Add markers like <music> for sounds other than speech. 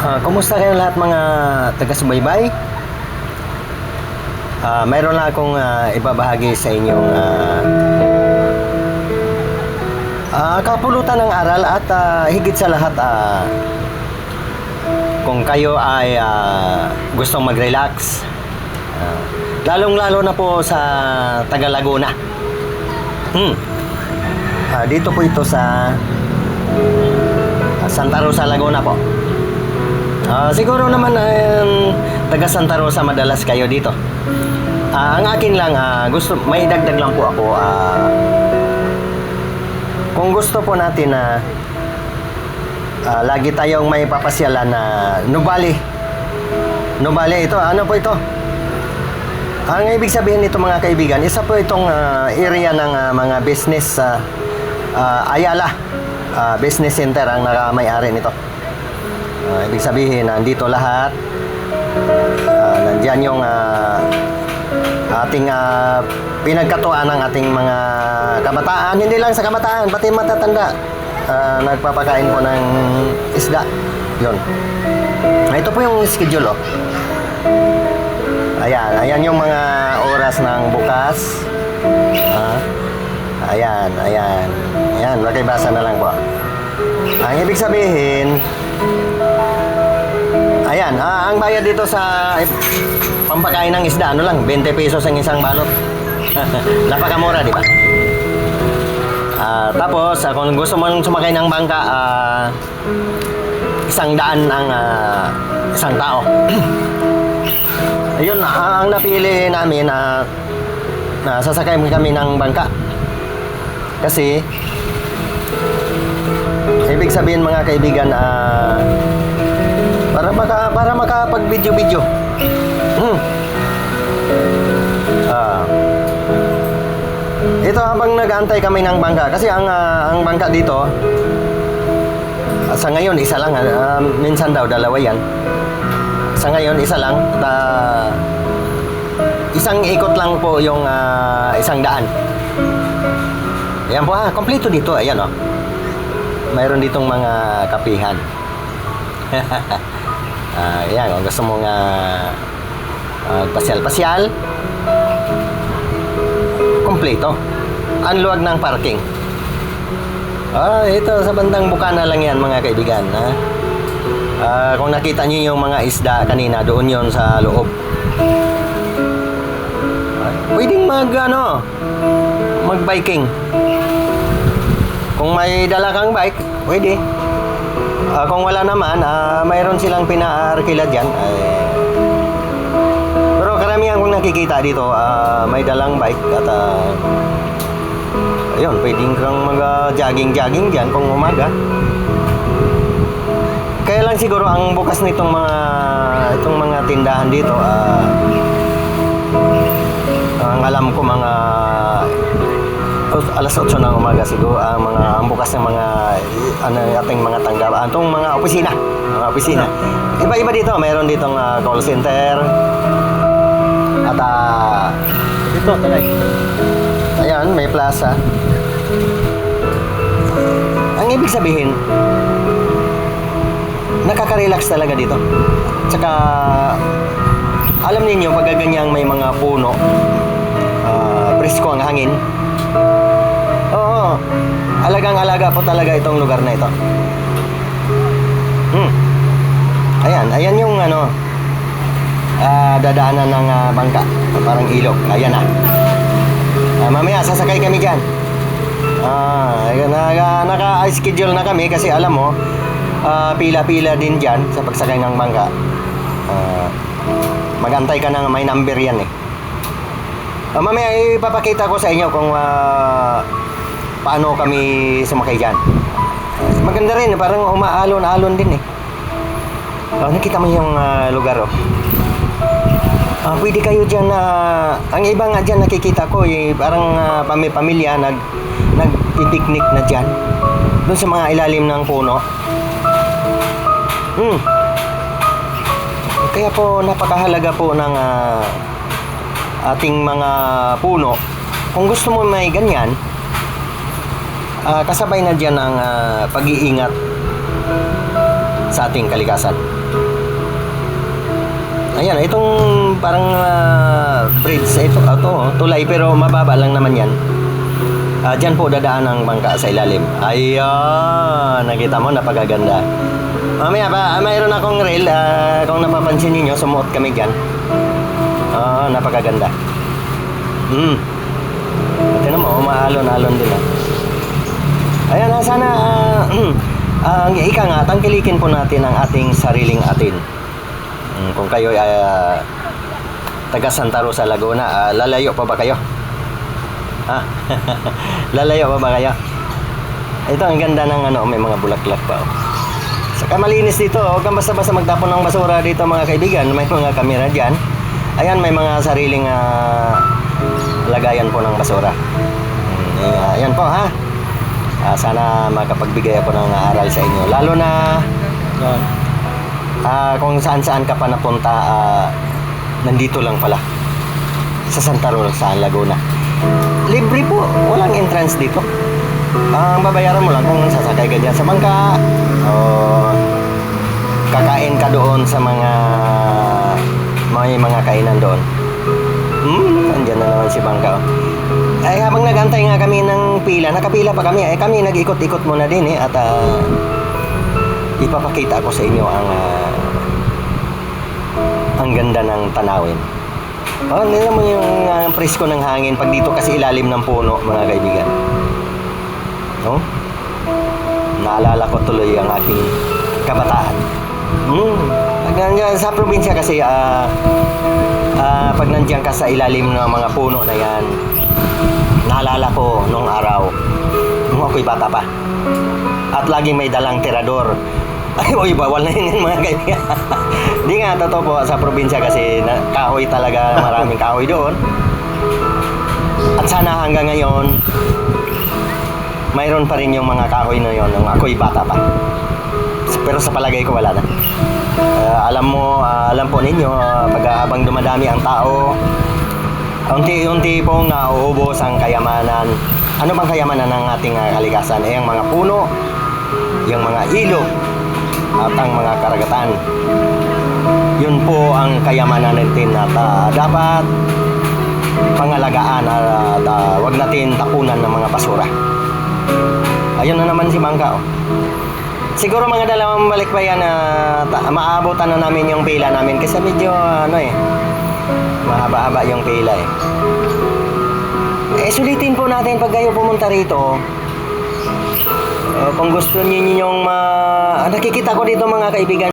Ah, kumusta kayo lahat mga taga-subaybay? Ah, mayroon lang akong ah, ibabahagi sa inyong ah, ah, kapulutan ng aral at ah, higit sa lahat ah, kung kayo ay ah, gustong mag-relax ah, lalong-lalo na po sa taga Laguna. Hmm. Ah, dito po ito sa Santa Rosa, Laguna po. Ah, siguro naman um, taga Santa Rosa madalas kayo dito. Ah, ang akin lang ah, gusto may dagdag lang po ako ah, kung gusto po natin na ah, lagi tayong may papasyalan na Nubali. Nubali ito, ano po ito? Ang ibig sabihin nito mga kaibigan, isa po itong ah, area ng ah, mga business sa Ayala ah, Business Center ang nakamay-ari nito. Ah, ibig sabihin, nandito lahat. Ah, nandyan yung ah, ating ah, pinagkatuan ng ating mga kabataan. Hindi lang sa kabataan, pati matatanda. Ah, nagpapakain po ng isda. Yun. Ito po yung schedule, oh. Ayan, ayan yung mga oras ng bukas. Ah, ayan, ayan. Ayan, makibasa na lang po. Ang ibig sabihin, ang bayad dito sa eh, pampakain ng isda, ano lang, 20 pesos ang isang balot. <laughs> Napakamura, di ba? Ah, tapos, ah, kung gusto mong sumakay ng bangka, ah, isang daan ang ah, isang tao. <clears throat> Ayun, ah, ang napili namin na na sasakay kami ng bangka. Kasi ibig sabihin mga kaibigan maka para makapag video video. Hmm. Ah. Ito habang nag-aantay kami ng bangka kasi ang ah, ang bangka dito sa ngayon isa lang ah, minsan daw dalawa yan. Sa ngayon, isa lang. At, ah, isang ikot lang po yung ah, isang daan. Ayan po ha, kompleto dito. Ayan o. Mayroon ditong mga kapihan. <laughs> Ah, ayan, kung gusto mong ah, ah, pasyal-pasyal, kompleto. Ang luwag ng parking. Ah, ito sa bandang bukana lang yan mga kaibigan. Ha? Ah, kung nakita niyo yung mga isda kanina, doon yon sa loob. Pwedeng mag, ano, mag-biking. Kung may dala kang bike, pwede. Ah, kung wala naman, ah, mayroon silang pinaarkila dyan. Ay, pero karamihan kong nakikita dito, ah, may dalang bike at ah, ayun, pwedeng kang mag-jogging-jogging dyan kung umaga. Kaya lang siguro ang bukas nitong mga itong mga tindahan dito ah ang alam ko mga alas 8 ng umaga siguro ang mga ang bukas ng mga ano ating mga tanggapan itong mga opisina mga opisina iba-iba dito mayroon ditong ah, call center at ah, dito talay ayan may plaza ang ibig sabihin nakaka-relax talaga dito. Tsaka, alam ninyo, pag ganyang may mga puno, ah, presko ang hangin. Alagang-alaga po talaga itong lugar na ito. Hmm. Ayan, ayan yung ano, ah, dadaanan ng ah, bangka. Parang ilog. Ayan na. Ah, mamaya, sasakay kami dyan. Ah, naka, naka-schedule na kami kasi alam mo, ah, pila-pila din dyan sa pagsakay ng bangka. Ah, magantay ka na may number yan eh. Ah, mamaya ipapakita ko sa inyo kung ah, paano kami sumakay dyan. Maganda rin, parang umaalon-alon din eh. Oh, nakita mo yung ah, lugar oh. Ah, pwede kayo dyan na ang iba nga dyan nakikita ko eh, parang pami pamilya nag nagpipiknik na dyan doon sa mga ilalim ng puno hmm. kaya po napakahalaga po ng ah, ating mga puno kung gusto mo may ganyan ah, kasabay na dyan ang ah, pag-iingat sa ating kalikasan Ayan, itong parang ah, bridge, ito, oh, tulay pero mababa lang naman yan. Ah, diyan po dadaan ang bangka sa ilalim. Ayan, nakita mo, napakaganda. Mamaya pa, mayroon akong rail. ah, kung napapansin niyo sumuot kami dyan. Ah, napakaganda. Hmm. Tingnan mo, umaalon-alon din ah. Ayan, ah, sana, <clears throat> ah, ang ika nga, tangkilikin po natin ang ating sariling atin. Mm, kung kayo ay ah, taga Santa Rosa, Laguna, ah, lalayo pa ba kayo? Ha? <laughs> lalayo pa ba kayo? Ito, ang ganda ng ano, may mga bulaklak pa. Oh. Saka malinis dito, huwag kang basta-basta magtapon ng basura dito mga kaibigan. May mga kamera dyan. Ayan, may mga sariling ah, lagayan po ng basura. Eh, ayan po ha. Ah, sana makapagbigay ako ng aral sa inyo. Lalo na yan, ah, kung saan-saan ka pa napunta, ah, nandito lang pala. Sa Santa Rosa, Laguna. Libre po. Walang entrance dito. Ang babayaran mo lang kung sasakay ka dyan sa bangka o kakain ka doon sa mga may mga kainan doon. Hmm, andyan na naman si bangka. oh. Ay, habang nagantay nga kami ng pila, nakapila pa kami. Eh, kami nag-ikot-ikot muna din eh. At ah, ipapakita ko sa inyo ang ah, ang ganda ng tanawin. Oh, nila mo yung ah, presko ng hangin pag dito kasi ilalim ng puno, mga kaibigan. No? Naalala ko tuloy ang aking kabataan. Hmm. Sa probinsya kasi, ah, ah, pag nandiyan ka sa ilalim ng mga puno na yan, naalala ko nung araw, nung ako'y bata pa. At laging may dalang tirador. <laughs> Ay, oy, bawal na yun mga kaibigan. <laughs> Di nga, totoo po, sa probinsya kasi na, kahoy talaga, maraming kahoy doon. At sana hanggang ngayon, mayroon pa rin yung mga kahoy na yon nung ako'y bata pa. Pero sa palagay ko wala na. Ah, alam mo, ah, alam po ninyo, ah, pag habang dumadami ang tao, unti-unti pong nauubos ang kayamanan. Ano bang kayamanan ng ating ah, kalikasan? Eh, ang mga puno, yung mga ilog, at ang mga karagatan. Yun po ang kayamanan natin at ah, dapat pangalagaan at ah, wag natin tapunan ng mga basura. Ayun na naman si Bangka. Oh. Siguro mga dalawang balik pa yan na ta- maabutan na namin yung pila namin kasi medyo ano eh mahaba-haba yung pila eh. Eh sulitin po natin pag kayo pumunta rito. Uh, kung gusto niyo yung ma... Ah, nakikita ko dito mga kaibigan